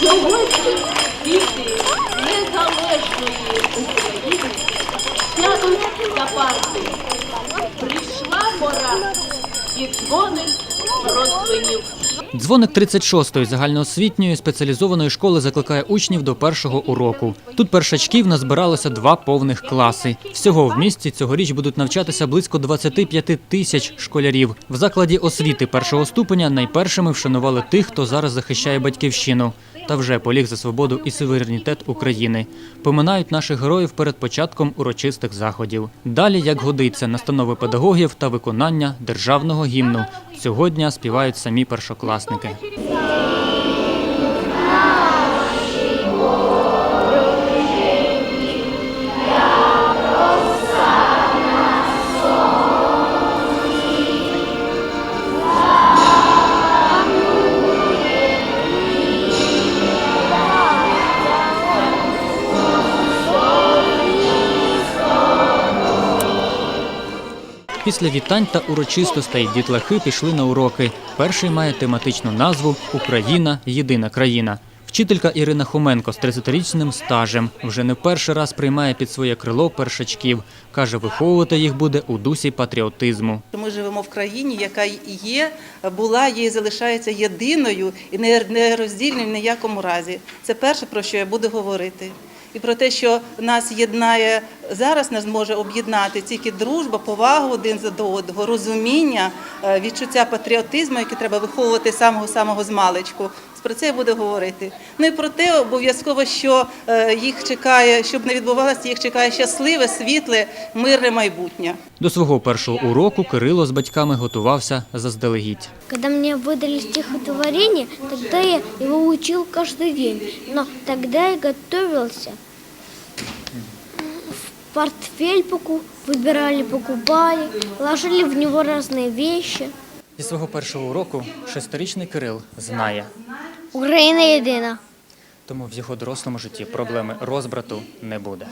Сьогодні діти незалежної України сядуть за парти. Прийшла пора і дзвоник розвинів. Дзвоник 36-ї загальноосвітньої спеціалізованої школи закликає учнів до першого уроку. Тут першачків назбиралося два повних класи. Всього в місті цьогоріч будуть навчатися близько 25 тисяч школярів. В закладі освіти першого ступеня найпершими вшанували тих, хто зараз захищає батьківщину та вже поліг за свободу і суверенітет України. Поминають наших героїв перед початком урочистих заходів. Далі, як годиться, настанови педагогів та виконання державного гімну. Сьогодні співають самі першокласники. Після вітань та урочистостей дітлахи пішли на уроки. Перший має тематичну назву Україна єдина країна. Вчителька Ірина Хоменко з 30-річним стажем вже не перший раз приймає під своє крило першачків. Каже, виховувати їх буде у дусі патріотизму. Ми живемо в країні, яка є, була, є і залишається єдиною і не- нероздільною в ніякому разі. Це перше, про що я буду говорити. І про те, що нас єднає зараз, нас може об'єднати тільки дружба, повага один до одного, розуміння, е, відчуття патріотизму, яке треба виховувати з самого самого з маличку. Про це я буду говорити. Ну і про те обов'язково, що е, їх чекає, щоб не відбувалося, їх чекає щасливе, світле, мирне майбутнє. До свого першого уроку Кирило з батьками готувався заздалегідь. Когда мне выдали стихотворение, тогда я его учил каждый день. Но тогда я готовился. Портфель поку выбирали, покупали, вложили в него разные вещи. Зі свого першого уроку шестирічний Кирил знає, Украина едина. тому в його дорослому житті проблеми розбрату не буде.